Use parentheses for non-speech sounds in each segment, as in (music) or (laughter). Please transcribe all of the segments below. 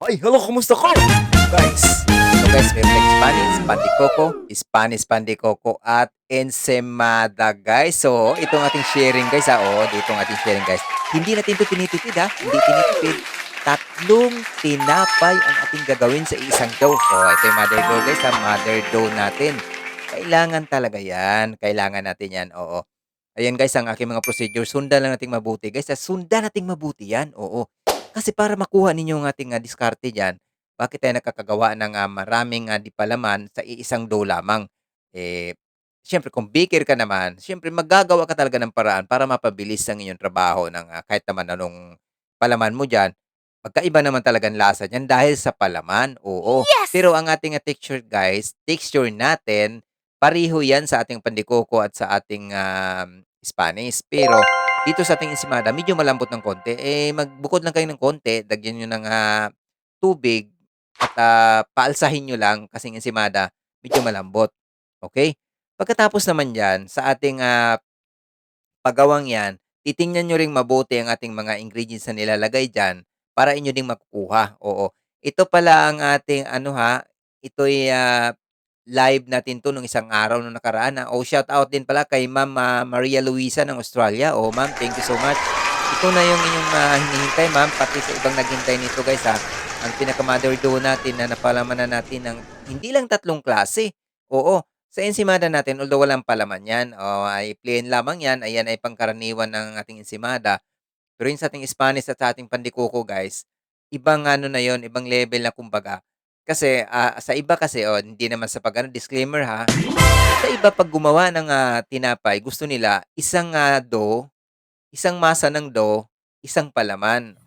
Ay, hello, kumusta ka? Guys, so guys, meron tayong Spanish, Pandicoco, Spanish Pandicoco, at Ensemada, guys. So, itong ating sharing, guys, ha, oh, dito ang ating sharing, guys. Hindi natin ito tinitipid, ha? Hindi tinitipid. Tatlong tinapay ang ating gagawin sa isang dough. Oh, ito yung mother dough, guys, ha? Mother dough natin. Kailangan talaga yan. Kailangan natin yan, oo. Ayan, guys, ang aking mga procedure. Sundan lang natin mabuti, guys. Sundan natin mabuti yan, oo. Kasi para makuha ninyo ang ating, ah, diskarte diyan, bakit tayo nakakagawa ng, ah, maraming, ah, di palaman sa iisang dough lamang. Eh, siyempre kung baker ka naman, siyempre maggagawa ka talaga ng paraan para mapabilis ang iyong trabaho ng, ah, kahit naman anong palaman mo diyan. Magkaiba naman talagang lasa niyan dahil sa palaman, oo. Yes! Pero ang ating, ah, texture guys, texture natin, pareho yan sa ating pandikoko at sa ating, um, Spanish. Pero dito sa ating ensimada medyo malambot ng konti, eh, magbukod lang kayo ng konti, lagyan niyo ng, ah, tubig at, ah, paalsahin niyo lang kasing ensimada medyo malambot, okey? Pagkatapos naman diyan sa ating, ah, paggawang 'yan, titingnan niyo ring mabuti ang ating mga ingredients na nilalagay diyan para inyo ding makukuha, oo. Ito pala ang ating ano, ha, ito'y, ah, live natin 'to nung isang araw nung nakaraan, ah. Oh, shoutout din pala kay Ma'am, ah, Maria Luisa ng Australia. Oh, ma'am, thank you so much. Ito na yung inyong, ah, hinihintay, ma'am, pati sa ibang naghintay nito, guys, ha. Ang pinaka-mother dough natin na napalamanan natin ng hindi lang tatlong klase, oo. Sa ensimada natin, although walang palaman 'yan, oh, ay plain lamang 'yan, ayan ay pangkaraniwan ng ating ensimada. Pero yung sa ating Spanish at sa ating pandikuko, guys, ibang ano na 'yon, ibang level na kumbaga. Kasi, ah, sa iba kasi, oh, hindi naman sa pag-ano disclaimer, ha. Sa iba 'pag gumawa ng, ah, tinapay gusto nila isang, ah, dough, isang masa ng dough, isang palaman.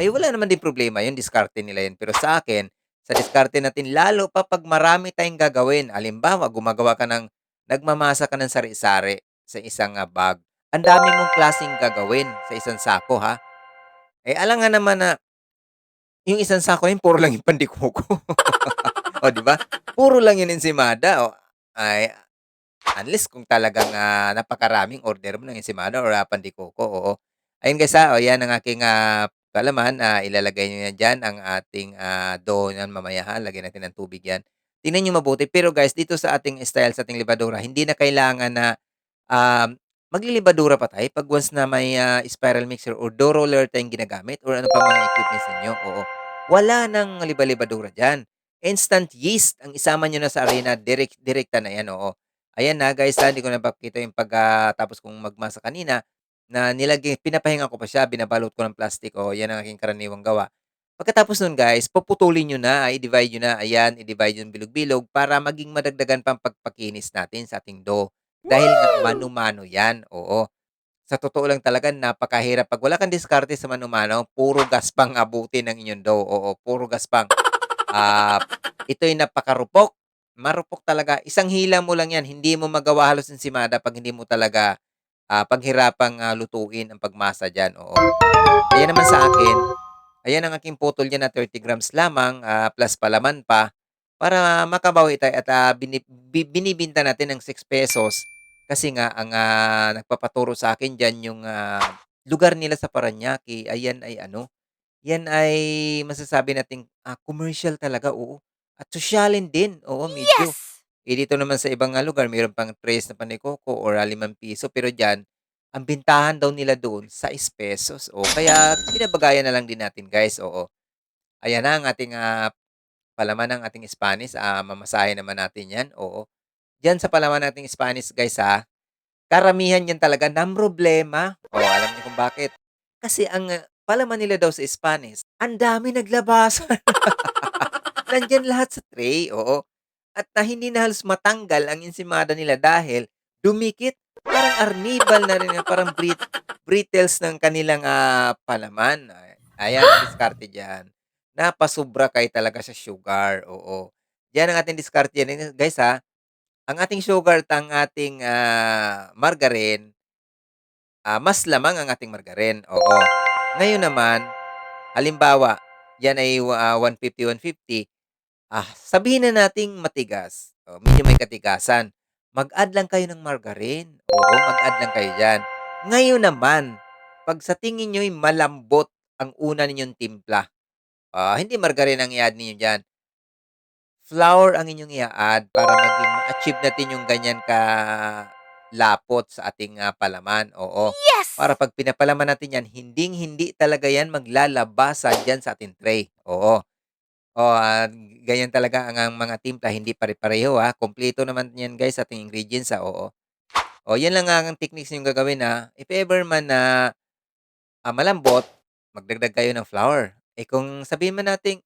Ay (gasps) wala naman din problema 'yun, diskarte nila 'yun. Pero sa akin, sa diskarte natin lalo pa 'pag marami tayong gagawin. Halimbawa, gumagawa ka ng nagmamasa ka ng sari-sari sa isang, ah, bag. Ang dami mong klaseng gagawin sa isang sako, ha. Eh, alangan naman na yung isang sako na yun puro lang yung pandikuko. (laughs) Oh, 'di ba? Puro lang yung ensimada, oh, ay unless kung talagang, ah, napakaraming order mo ng ensimada or, ah, pandikuko, oo. Ayun guys, ah, oh, 'yan ang aking, ah, palaman, ah, ilalagay niyo yan diyan ang ating, ah, dough niyan mamaya, ha. Lagyan natin ng tubig 'yan. Tingnan niyo mabuti. Pero guys, dito sa ating style, sa ating libadura, hindi na kailangan na, um, maglilibadura pa tayo 'pag once na may, ah, spiral mixer or dough roller tayong ginagamit or ano pang mga equipments ninyo, oo. Wala ng liba-libadura diyan. Instant yeast ang isama niyo na sa arena, direk direkta na 'yan, oo. Ayan na guys, ah, hindi ko napakita yung pagkatapos kong magmasa kanina na nilagay pinapahinga ko pa siya, binabalot ko ng plastic, oh, 'yan ang aking karaniwang gawa. Pagkatapos nun guys, puputulin niyo na, i-divide niyo na, ayan, i-divide yung bilog-bilog para maging madagdagan pang pagpakinis natin sa ating dough. Dahil nga Wow! mano-mano 'yan, oo. Sa totoo lang talaga napakahirap 'pag wala kang diskarte sa mano-mano, puro gaspang abutin ang inyong dough, oo, puro gaspang. Ah, ito'y napakarupok, marupok talaga. Isang hila mo lang 'yan, hindi mo magawa halos ensimada 'pag hindi mo talaga, ah, paghirapang, ah, lutuin ang pagmasa diyan, oo. Ayan naman sa akin, ayan ang aking putol diyan na 30 grams lamang, ah, plus palaman pa, para makabawi tayo at, ah, bini bi binibenta natin ng ₱6 kasi nga ang, ah, nagpapaturo sa akin diyan yung, ah, lugar nila sa Parañaque, ayan ay ano, yan ay masasabi nating, ah, commercial talaga, oo. At sosyalin din, oo, medyo. Yes! Eh, dito naman sa ibang, ah, lugar meron pang tres na panekoko or, ah, ₱5 pero diyan, ang bentahan daw nila doon ₱6. Oh, kaya binabagayan na lang din natin guys, oo. Ayan na ang ating, ah, palaman ng ating Spanish, ah, mamasahe naman natin 'yan, oo. Diyan sa palaman nating Spanish guys, ha, karamihan yan talaga namroblema. Oh, alam niyo kung bakit? Kasi ang, ah, palaman nila daw sa Spanish, ang dami naglabasan. (laughs) Nandiyan lahat sa tray, oo. At na hindi na halos matanggal ang ensimada nila dahil dumikit. Parang arnibal na rin, parang brit brittles ng kanilang, ah, palaman. Ay ayan diskarte diyan. Napasobra kayo talaga sa sugar, oo. Yan ang ating diskarte diyan. Guys, ha, ang ating sugar at ang ating, ah, margarine, ah, mas lamang ang ating margarine, oo. Ngayon naman, halimbawa, yan ay, ah, 150, 150, ah, sabihin na nating matigas, oh, medyo may katigasan. Mag-add lang kayo ng margarine, oo, mag-add lang kayo diyan. Ngayon naman, 'pag sa tingin niyo'y malambot ang una ninyong timpla, Ah, hindi margarine ang i-add ninyo diyan. Flour ang inyong i-a-add para maging ma-achieve natin yung ganyan kalapot sa ating, ah, palaman, oo. Para Yes! 'pag pinapalaman natin 'yan, hinding-hindi talaga 'yan maglalabasan diyan sa ating tray, oo. Oo, ah, ganyan talaga ang ang mga timpla, hindi pare-pareho, ah. Kumpleto naman 'yan guys sa ating ingredients, ah, oo. Oh, 'yan lang ang techniques yung gagawin, ah. If ever man na, ah, malambot, magdagdag kayo ng flour. Eh, kung sabihin man nating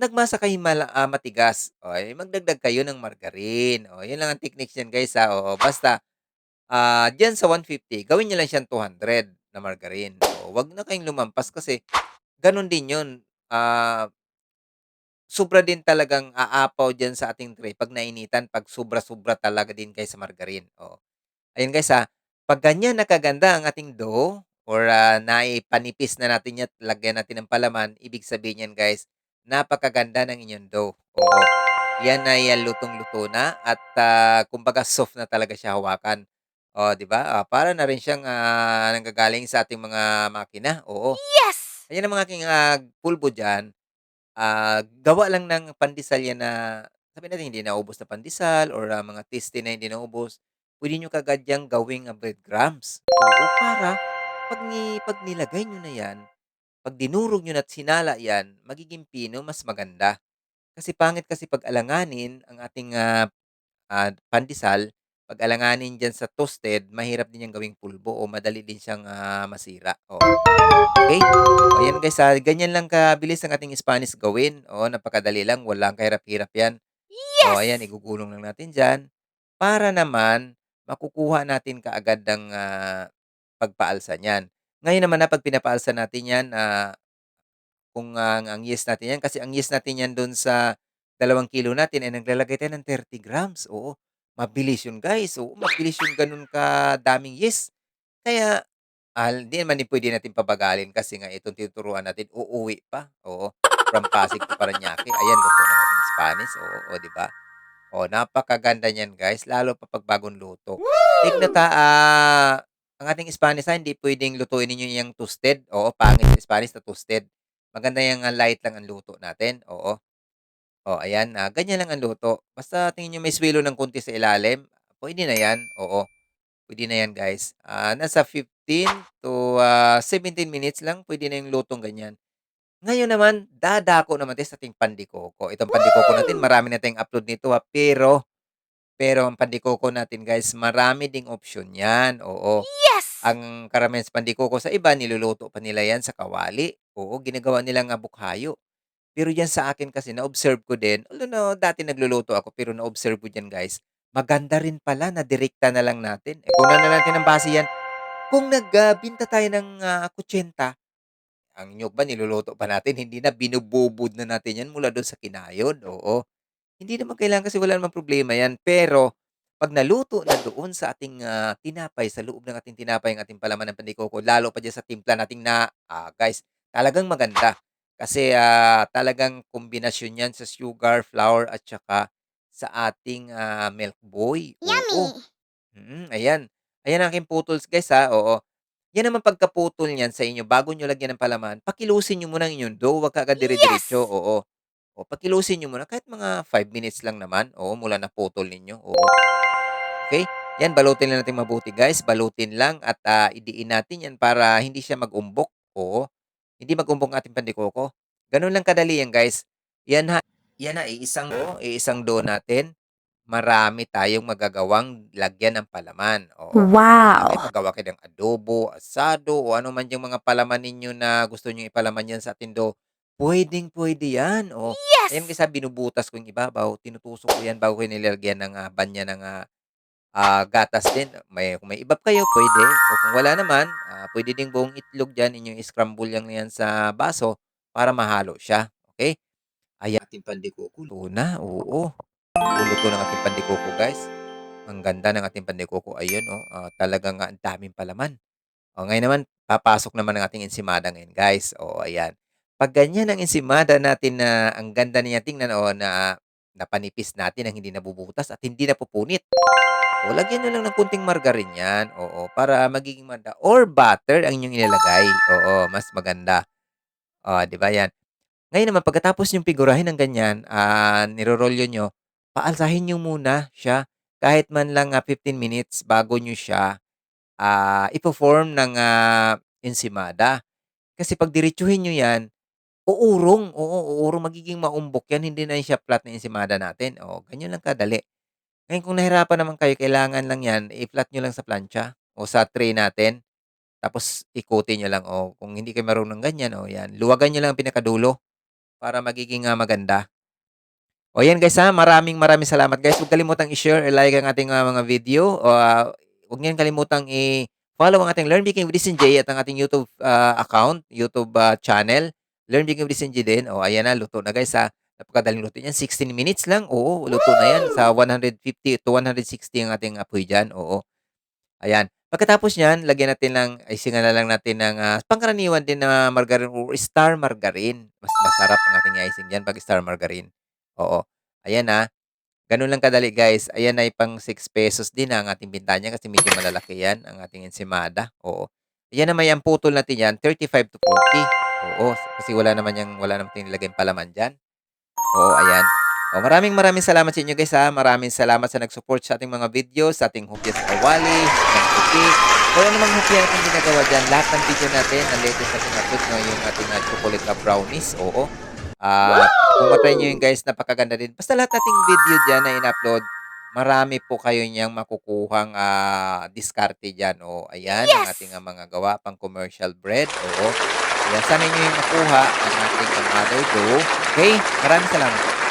nagmasa kayo mala ah, matigas, oh, eh, magdagdag kayo ng margarine. Oh, 'yun lang ang techniques niyan guys, ah, oo. Basta, ah, diyan sa 150 gawin niyo lang siyang 200 na margarine. Oo, 'wag na kayong lumampas kasi gano'n din 'yun, ah sobra din talagang aapaw diyan sa ating tray 'pag nainitan, 'pag sobra-sobra talaga din guys sa margarine, oo. Ayun guys, ah, 'pag ganyan na kaganda ang ating dough or, ah, naipanipis na natin 'yan at lagyan natin ng palaman, ibig sabihin niyan guys, napakaganda ng inyong dough, oo. 'Yan ay, ah, lutong-luto na at, ah, kumbaga soft na talaga siya hawakan. Oh, 'di ba? Ah, para na rin siyang, ah, nanggagaling sa ating mga makina, oo. Yes! Ayan ang mga aking, ah, pulbo diyan. Ah, gawa lang ng pandesal 'yan na sabihin natin hindi naubos na pandesal or, ah, mga tasty na hindi naubos. Puwede niyo kaagad 'yang gawing, ah, breadcrumbs. Oo, para 'pag ni 'pag nilagay niyo na 'yan, 'pag dinurog niyo na at sinala 'yan, magiging pino, mas maganda. Kasi pangit kasi 'pag alanganin ang ating, ah, ah, pandesal, 'pag alanganin diyan sa toasted, mahirap din 'yang gawing pulbo o madali din siyang, ah, masira, oo. Okey? Oh, 'yan guys, ah, ganyan lang kabilis ang ating Spanish gawin. Oo, napakadali lang, walang kahirap-hirap 'yan. Oh, ayan Yes! igugulong lang natin diyan, para naman makukuha natin kaagad ang, ah, pagpaalsa niyan. Ngayon naman na 'pag pinapaalsa natin 'yan, ah, kung ang ang yeast natin 'yan kasi ang yeast natin 'yan do'n sa dalawang kilo natin ay naglalagay tayo ng 30 grams, oo. Mabilis 'yun guys, oo, mabilis yung gano'n kadaming yeast. Kaya, ah, hindi naman din puwede natin pabagalin kasi nga itong tinuturuan natin uuwi pa, oo, from Pasig to Parañaque. Ayan, luto ng ating Spanish, oo, oh, 'di ba? Oh, napakaganda niyan guys, lalo pa 'pag bagong luto. Note, ha, ah, ang ating Spanish, ha, hindi puwedeng lutuin ninyo 'yang toasted, oo, pangit sa Spanish na toasted. Maganda 'yang, ah, light lang ang luto natin, oo. Oh, ayan, ah, ganyan lang ang luto. Basta tingin niyo may swelo ng konti sa ilalim, puwede na 'yan, oo. Puwede na 'yan guys. Ah, nasa 15 to, ah, 17 minutes lang puwede na yung lutong ganyan. Ngayon naman, dadako naman tayo sa ating pandikoko. Itong pandikoko natin marami na tayong upload nito, ah, pero pero ang pandikoko natin guys, marami ding opsyon 'yan, oo. Yes! Ang karamihan sa pandikoko sa iba niluluto pa nila 'yan sa kawali, oo, ginagawa nilang, ah, bukhayo. Pero diyan sa akin kasi na-observe ko din, although na dati nagluluto ako pero na-observe ko diyan guys, maganda rin pala na direkta na lang natin. Eh, kunan na natin ng base 'yan, kung nag, ah, binta tayo ng, ah, 80, ang niyog ba niluluto pa natin, hindi na, binububud na natin 'yan mula do'n sa kinayod, oo. Hindi naman kailangan kasi wala namang problema 'yan, pero 'pag naluto na doon sa ating, ah, tinapay, sa loob ng ating tinapay ang ating palaman ng pandikoko, lalo pa diyan sa timpla nating na ah, guys, talagang maganda. Kasi, ah, talagang kombinasyon 'yan sa sugar, flour at saka sa ating, ah, milk boy, oo. Yummy! Mm, ayan. Ayan ang aking putols guys, ha, oo. 'Yan naman pagkaputol niyan sa inyo, bago niyo lagyan ng palaman, pakilusin niyo muna ang inyong dough, 'wag kaagad dire-diretso, Yes! oo. O pakilusin niyo muna kahit mga 5 minutes lang naman, oo, mula naputol ninyo, oo. Okey, 'yan balutin lang nating mabuti guys, balutin lang at, ah, idiin natin 'yan para hindi siya mag-umbok, oo. Hindi mag-umbok ang ating pandikoko. Gano'n lang kadali 'yan guys. 'Yan ha 'yan ha, iisang dough, iisang dough natin, marami tayong magagawang lagyan ng palaman, oo. Wow! maggawa kayo ng adobo, asado, o ano man diyang mga palaman ninyo na gusto niyong ipalaman diyan sa ating dough, puwedeng-puwede 'yan, oh. Ayan Yes! guys, ha, binubutas ko yung ibabaw, tinutusok ko 'yan bago ko nilalagyan ng, ah, banya ng, ah, ah, gatas din. May kung may iba kayo puwede o kung wala naman, ah, puwede ding buong itlog diyan, inyong i-scramble lang 'yan sa baso para mahalo siya, okey? Ayan, ating pandikoko luto na, oo. Luluto ng ating pandikoko guys. Ang ganda ng ating pandikoko, ayun, oh, ah, talagang, ang daming palaman. Oh, ngayon naman papasok naman ang ating ensimada ngayon guys, oo, ayan. 'Pag ganyan ang ensimada natin na ang ganda niya tingnan, oh, na napanipis natin ng hindi nabubutas at hindi napupunit. O lagyan niyo lang ng konting margarine 'yan, oo, para magiging manda or butter ang inyong ilalagay, oo, mas maganda. Oh, 'di ba 'yan. Ngayon naman pagkatapos niyong figurahin ng ganyan, ah, niro-rolyo niyo, paalsahin niyo muna siya kahit man lang, ah, 15 minutes bago niyo siya, ah, ipo-form ng, ah, ensimada. Kasi 'pag diretsuhin niyo 'yan, uurong, oo, uurong magiging maumbok 'yan, hindi na siya flat na ensimada natin, oo, ganyan lang kadali. Ngayon kung nahirapan naman kayo kailangan lang 'yan i-flat niyo lang sa plancha o sa tray natin, tapos ikutin niyo lang, o kung hindi kayo marunong ganyan, o 'yan, luwagan niyo lang ang pinakadulo para magiging, ah, maganda. O 'yan guys, ha, maraming maraming salamat guys. Huwag kalimutang i-share or like ang ating, ah, mga video, o, ah, huwag niyong kalimutang i-follow ang ating Learn Baking with J at ang ating YouTube, ah, account, YouTube, ah, channel, Learn Baking with J din. O ayan na, luto na guys, ha. Napakadaling luto niyan, 16 minutes lang, oo, luto na 'yan sa 150 to 160 ang ating apoy diyan, oo. Ayan, pagkatapos niyan lagyan natin ng isingan na lang natin ng, ah, pangkaraniwan din na margarine or star margarine. Mas masarap ang ating i-icing diyan 'pag star margarine, oo. Ayan, ah, gano'n lang kadali guys. Ayan ay pang ₱6 din ang ating binta niyan kasi medyo malalaki 'yan, ang ating ensimada, oo. Ayan naman ang putol natin 'yan 35 to 40, oo, kasi wala naman 'yang wala naman tayong nilagayang palaman diyan. Oo, ayan. O maraming maraming salamat sa inyo guys, ha. Maraming salamat sa nag-support sa ating mga videos, sa ating hopya sa kawali, ng puti, o anumang hopya nating ginagawa diyan. Lahat ng video natin, ang latest nating upload no, yung ating, ah, chocolate na brownies, oo. Ah, kung ma-try niyo yun guys, napakaganda din. Basta lahat nating video diyan na in-upload, marami po kayo niyang makukuhang, ah, diskarte diyan, o ayan ang ating, ah, mga gawa pang commercial bread, oo. Ayan, sana niyo yung makuha ang ating, mother dough. Okey, maraming salamat.